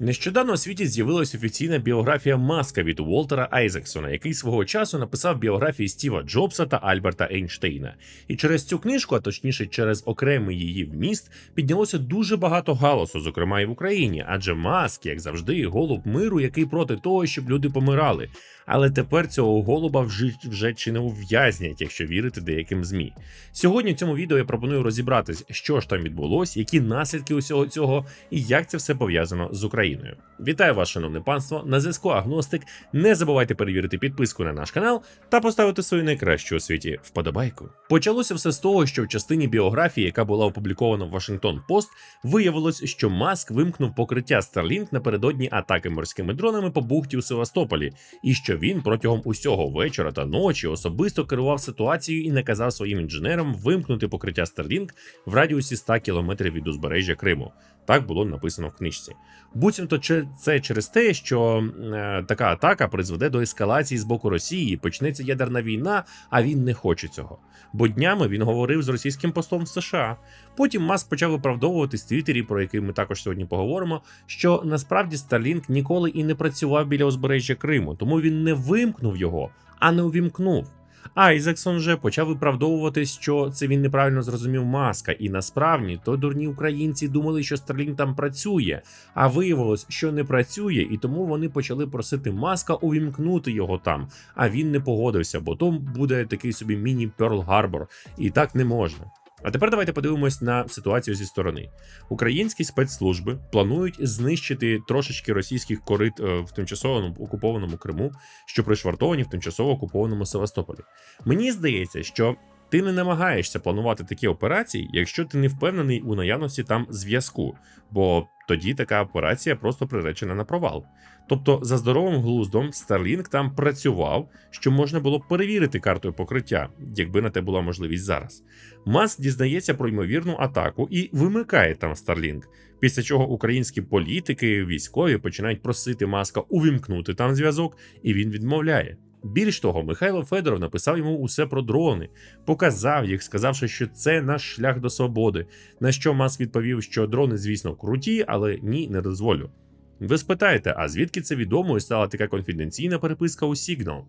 Нещодавно у світі з'явилася офіційна біографія Маска від Уолтера Айзексона, який свого часу написав біографії Стіва Джобса та Альберта Ейнштейна. І через цю книжку, а точніше через окремий її вміст, піднялося дуже багато галасу, зокрема і в Україні, адже Маск, як завжди, голуб миру, який проти того, щоб люди помирали. Але тепер цього голуба вже, вже чи не ув'язнять, якщо вірити деяким змі. Сьогодні в цьому відео я пропоную розібратись, що ж там відбулось, які наслідки усього цього і як це все пов'язано з Україною. Вітаю вас, шановне панство! На зв'язку Агностик. Не забувайте перевірити підписку на наш канал та поставити свою найкращу у світі вподобайку. Почалося все з того, що в частині біографії, яка була опублікована в Вашингтон Пост, виявилось, що Маск вимкнув покриття Starlink напередодні атаки морськими дронами по бухті у Севастополі, і що він протягом усього вечора та ночі особисто керував ситуацією і наказав своїм інженерам вимкнути покриття Starlink в радіусі 100 км від узбережжя Криму. Так було написано в книжці. Буцімто це через те, що е, така атака призведе до ескалації з боку Росії, почнеться ядерна війна, а він не хоче цього. Бо днями він говорив з російським послом в США. Потім Маск почав виправдовуватись в Твіттері, про який ми також сьогодні поговоримо, що насправді Starlink ніколи і не працював біля узбережжя Криму, тому він не вимкнув його, а не увімкнув. Айзексон же почав виправдовуватись, що це він неправильно зрозумів маска, і насправді то дурні українці думали, що Starlink там працює, а виявилось, що не працює, і тому вони почали просити маска увімкнути його там. А він не погодився, бо то буде такий собі міні Перл Гарбор, і так не можна. А тепер давайте подивимось на ситуацію зі сторони. Українські спецслужби планують знищити трошечки російських корит е, в тимчасово окупованому Криму, що пришвартовані в тимчасово окупованому Севастополі. Мені здається, що ти не намагаєшся планувати такі операції, якщо ти не впевнений у наявності там зв'язку, бо тоді така операція просто приречена на провал. Тобто, за здоровим глуздом, Starlink там працював, що можна було перевірити картою покриття, якби на те була можливість зараз. Маск дізнається про ймовірну атаку і вимикає там Starlink, після чого українські політики, військові починають просити маска увімкнути там зв'язок, і він відмовляє. Більш того, Михайло Федоров написав йому усе про дрони, показав їх, сказавши, що це наш шлях до свободи. На що Маск відповів, що дрони, звісно, круті, але ні, не дозволю. Ви спитаєте, а звідки це відомо і стала така конфіденційна переписка у Signal?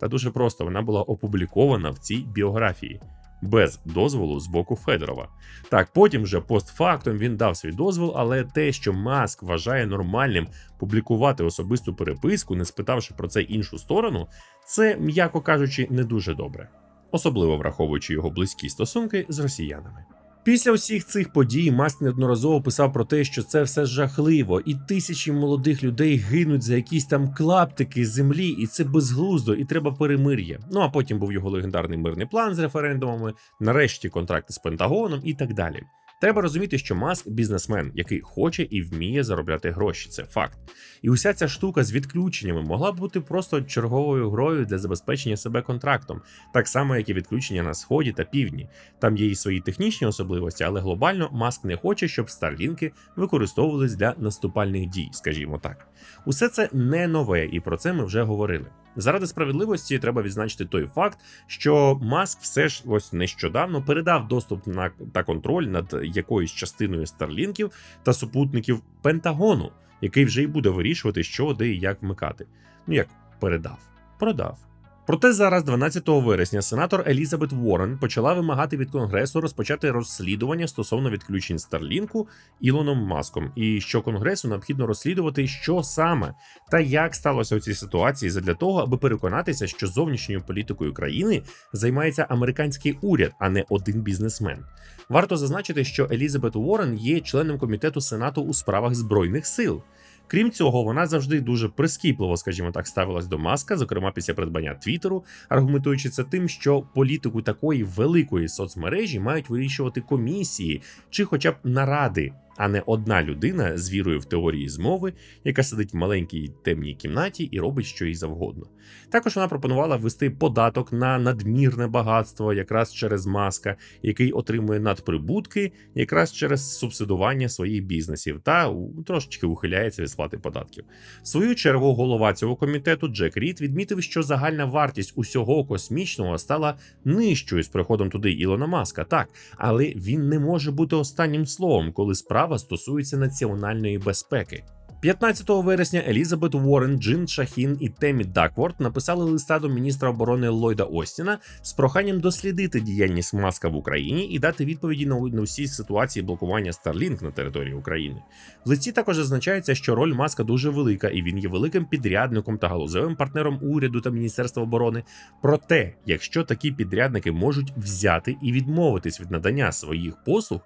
Та дуже просто вона була опублікована в цій біографії без дозволу з боку Федорова. Так, потім вже постфактом він дав свій дозвол, але те, що Маск вважає нормальним публікувати особисту переписку, не спитавши про це іншу сторону, це, м'яко кажучи, не дуже добре, особливо враховуючи його близькі стосунки з росіянами. Після усіх цих подій Маск неодноразово писав про те, що це все жахливо, і тисячі молодих людей гинуть за якісь там клаптики землі, і це безглуздо, і треба перемир'я. Ну а потім був його легендарний мирний план з референдумами, нарешті контракти з Пентагоном і так далі. Треба розуміти, що Маск бізнесмен, який хоче і вміє заробляти гроші. Це факт. І уся ця штука з відключеннями могла б бути просто черговою грою для забезпечення себе контрактом, так само, як і відключення на сході та півдні. Там є і свої технічні особливості, але глобально Маск не хоче, щоб старлінки використовувались для наступальних дій, скажімо так. Усе це не нове, і про це ми вже говорили. Заради справедливості треба відзначити той факт, що Маск все ж ось нещодавно передав доступ на та контроль над якоюсь частиною старлінків та супутників Пентагону, який вже й буде вирішувати, що де і як вмикати. Ну як передав, продав. Проте зараз, 12 вересня, сенатор Елізабет Уоррен почала вимагати від конгресу розпочати розслідування стосовно відключень Старлінку Ілоном Маском, і що конгресу необхідно розслідувати, що саме та як сталося у цій ситуації, задля того, аби переконатися, що зовнішньою політикою країни займається американський уряд, а не один бізнесмен. Варто зазначити, що Елізабет Уоррен є членом комітету сенату у справах збройних сил. Крім цього, вона завжди дуже прискіпливо, скажімо так, ставилась до маска, зокрема після придбання Твіттеру, аргументуючи це тим, що політику такої великої соцмережі мають вирішувати комісії чи, хоча б наради, а не одна людина з вірою в теорії змови, яка сидить в маленькій темній кімнаті і робить що їй завгодно. Також вона пропонувала ввести податок на надмірне багатство, якраз через маска, який отримує надприбутки, якраз через субсидування своїх бізнесів, та трошечки ухиляється від сплати податків. В свою чергу голова цього комітету Джек Рід відмітив, що загальна вартість усього космічного стала нижчою з приходом туди Ілона Маска, так, але він не може бути останнім словом, коли справа стосується національної безпеки. 15 вересня Елізабет Уоррен, Джин Шахін і Темі Дакворт написали листа до міністра оборони Ллойда Остіна з проханням дослідити діяльність Маска в Україні і дати відповіді на всі ситуації блокування Starlink на території України. В листі також зазначається, що роль Маска дуже велика, і він є великим підрядником та галузевим партнером уряду та міністерства оборони. Проте, якщо такі підрядники можуть взяти і відмовитись від надання своїх послуг.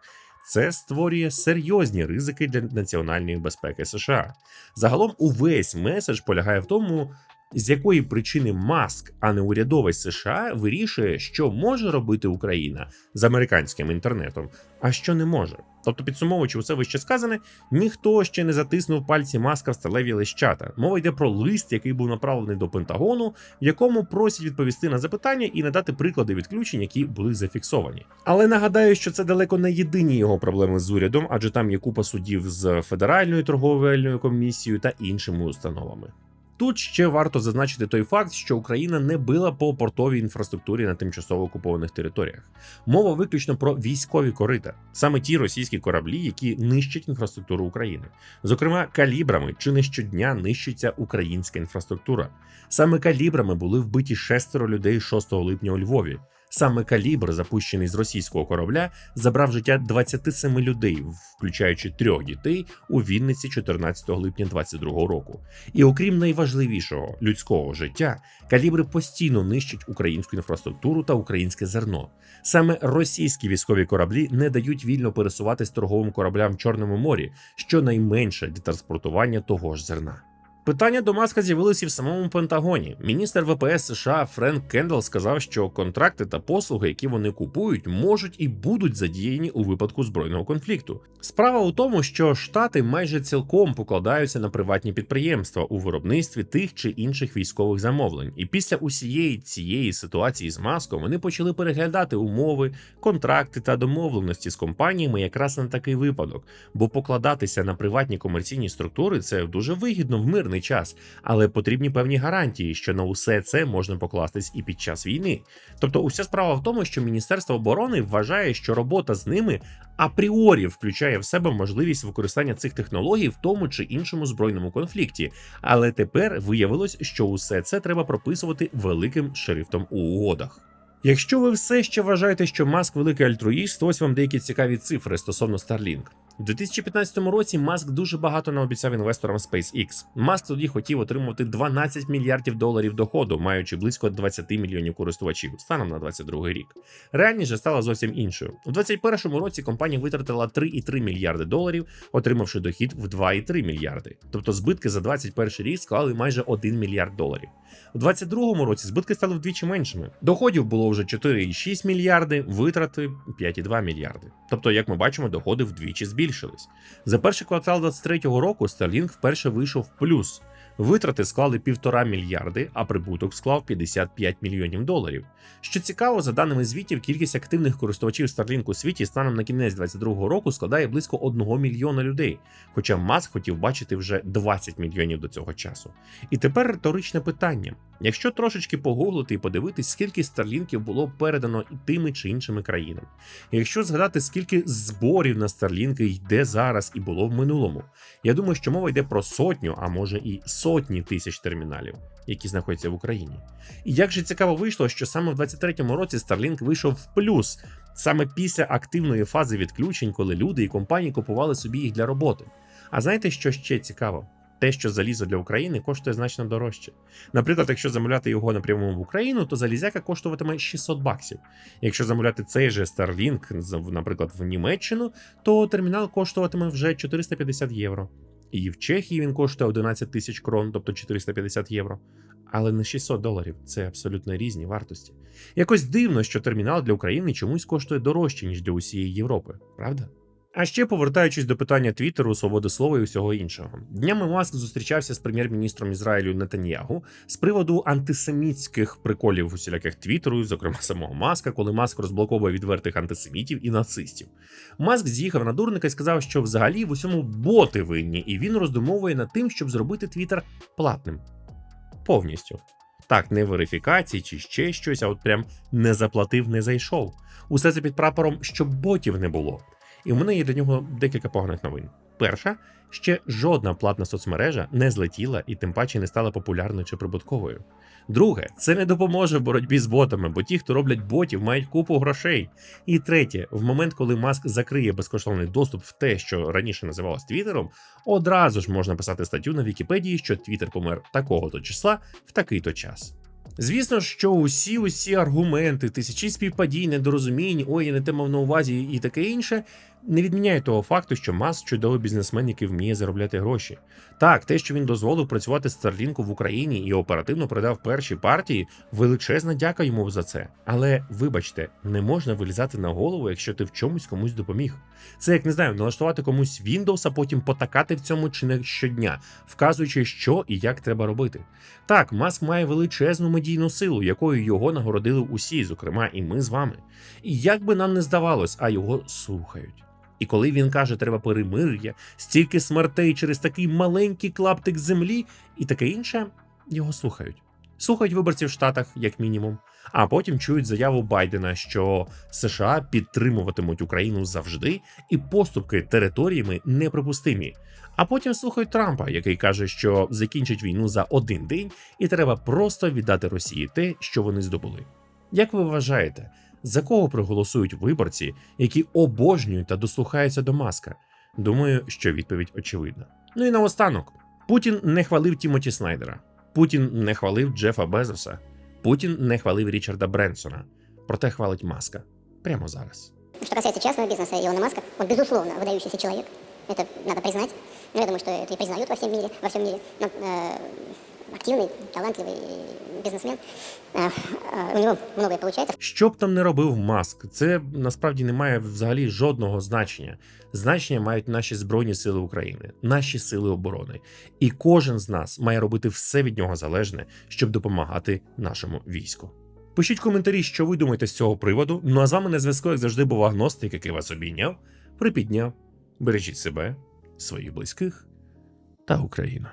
Це створює серйозні ризики для національної безпеки США. Загалом, увесь меседж полягає в тому, з якої причини Маск, а не урядовець США, вирішує, що може робити Україна з американським інтернетом, а що не може. Тобто, підсумовуючи усе вище сказане, ніхто ще не затиснув пальці маска в сталеві лищата. Мова йде про лист, який був направлений до Пентагону, в якому просять відповісти на запитання і надати приклади відключень, які були зафіксовані. Але нагадаю, що це далеко не єдині його проблеми з урядом, адже там є купа судів з федеральною торговельною комісією та іншими установами. Тут ще варто зазначити той факт, що Україна не била по портовій інфраструктурі на тимчасово окупованих територіях. Мова виключно про військові корита, саме ті російські кораблі, які нищать інфраструктуру України. Зокрема, калібрами чи не щодня нищиться українська інфраструктура. Саме калібрами були вбиті шестеро людей 6 липня у Львові. Саме калібр, запущений з російського корабля, забрав життя 27 людей, включаючи трьох дітей у Вінниці 14 липня 2022 року. І окрім найважливішого людського життя, калібри постійно нищать українську інфраструктуру та українське зерно. Саме російські військові кораблі не дають вільно пересуватись торговим кораблям в Чорному морі, щонайменше для транспортування того ж зерна. Питання до маска з'явилися в самому Пентагоні. Міністр ВПС США Френк Кендал сказав, що контракти та послуги, які вони купують, можуть і будуть задіяні у випадку збройного конфлікту. Справа у тому, що штати майже цілком покладаються на приватні підприємства у виробництві тих чи інших військових замовлень. І після усієї цієї ситуації з маском вони почали переглядати умови, контракти та домовленості з компаніями якраз на такий випадок, бо покладатися на приватні комерційні структури це дуже вигідно в мирний час, але потрібні певні гарантії, що на усе це можна покластись і під час війни. Тобто, уся справа в тому, що Міністерство оборони вважає, що робота з ними апріорі включає в себе можливість використання цих технологій в тому чи іншому збройному конфлікті. Але тепер виявилось, що усе це треба прописувати великим шрифтом у угодах. Якщо ви все ще вважаєте, що маск великий альтруїст, то ось вам деякі цікаві цифри стосовно Starlink. У 2015 році Маск дуже багато наобіцяв інвесторам SpaceX. Маск тоді хотів отримувати 12 мільярдів доларів доходу, маючи близько 20 мільйонів користувачів станом на 22 рік. Реальність же стала зовсім іншою. У 2021 році компанія витратила 3,3 мільярди доларів, отримавши дохід в 2,3 мільярди. Тобто збитки за 2021 рік склали майже 1 мільярд доларів. У 2022 році збитки стали вдвічі меншими. Доходів було вже 4,6 мільярди, витрати 5,2 мільярди. Тобто, як ми бачимо, доходи вдвічі збільшились. За перший квартал 2023 року Starlink вперше вийшов в плюс. Витрати склали півтора мільярди, а прибуток склав 55 мільйонів доларів. Що цікаво, за даними звітів, кількість активних користувачів Starlink у світі станом на кінець 2022 року складає близько 1 мільйона людей. Хоча Маск хотів бачити вже 20 мільйонів до цього часу. І тепер риторичне питання: якщо трошечки погуглити і подивитись, скільки старлінків було передано тими чи іншими країнами, якщо згадати, скільки зборів на старлінки йде зараз і було в минулому, я думаю, що мова йде про сотню, а може і сотні тисяч терміналів, які знаходяться в Україні. І як же цікаво вийшло, що саме в 23-му році Starlink вийшов в плюс саме після активної фази відключень, коли люди і компанії купували собі їх для роботи. А знаєте, що ще цікаво? Те, що залізо для України коштує значно дорожче. Наприклад, якщо замовляти його напряму в Україну, то залізяка коштуватиме 600 баксів. Якщо замовляти цей же Starlink, наприклад, в Німеччину, то термінал коштуватиме вже 450 євро. І в Чехії він коштує 11 тисяч крон, тобто 450 євро. Але не 600 доларів це абсолютно різні вартості. Якось дивно, що термінал для України чомусь коштує дорожче, ніж для усієї Європи, правда? А ще повертаючись до питання Твіттеру, свободи слова і усього іншого, днями Маск зустрічався з прем'єр-міністром Ізраїлю Нетаньягу з приводу антисемітських приколів усіляких Твіттеру, зокрема самого Маска, коли Маск розблоковує відвертих антисемітів і нацистів. Маск з'їхав на дурника і сказав, що взагалі в усьому боти винні, і він роздумовує над тим, щоб зробити Твіттер платним. Повністю. Так, не верифікації чи ще щось, а от прям не заплатив, не зайшов. Усе це під прапором, щоб ботів не було. І в мене є для нього декілька поганих новин. Перша ще жодна платна соцмережа не злетіла і тим паче не стала популярною чи прибутковою. Друге, це не допоможе в боротьбі з ботами, бо ті, хто роблять ботів, мають купу грошей. І третє, в момент, коли Маск закриє безкоштовний доступ в те, що раніше називалось Твіттером, одразу ж можна писати статтю на Вікіпедії, що Твіттер помер такого-то числа в такий-то час. Звісно, що усі усі аргументи, тисячі співпадінь, недорозумінь, ой, я не те мав на увазі і таке інше, не відміняє того факту, що Маск чудовий бізнесмен, який вміє заробляти гроші. Так, те, що він дозволив працювати з Starlink в Україні і оперативно продав перші партії, величезна дяка йому за це. Але вибачте, не можна вилізати на голову, якщо ти в чомусь комусь допоміг. Це як не знаю, налаштувати комусь Windows, а потім потакати в цьому чи не щодня, вказуючи, що і як треба робити. Так, Маск має величезну медійну силу, якою його нагородили усі, зокрема і ми з вами. І як би нам не здавалось, а його слухають. І коли він каже, треба перемир'я, стільки смертей через такий маленький клаптик землі і таке інше, його слухають. Слухають виборців в Штатах, як мінімум, а потім чують заяву Байдена, що США підтримуватимуть Україну завжди, і поступки територіями неприпустимі. А потім слухають Трампа, який каже, що закінчить війну за один день, і треба просто віддати Росії те, що вони здобули. Як ви вважаєте, за кого проголосують виборці, які обожнюють та дослухаються до маска? Думаю, що відповідь очевидна. Ну і наостанок: Путін не хвалив Тімоті Снайдера, Путін не хвалив Джефа Безоса, Путін не хвалив Річарда Бренсона, проте хвалить маска прямо зараз. Что касается частного бизнеса Илона Маска, он, безусловно, выдающийся человек. Это надо признать. Но я думаю, что это и признают во всем мире, во всем мире. Но, э, активный, талантливый бизнесмен. Э, э, у него многое получается. Що б там не робив Маск, це насправді не має взагалі жодного значення. Значення мають наші збройні сили України, наші сили оборони. І кожен з нас має робити все від нього залежне, щоб допомагати нашому війську. Пишіть коментарі, що ви думаєте з цього приводу. Ну а з вами на зв'язку, як завжди, був агностик, який вас обійняв, припідняв. Бережіть себе, своїх близьких та Україну.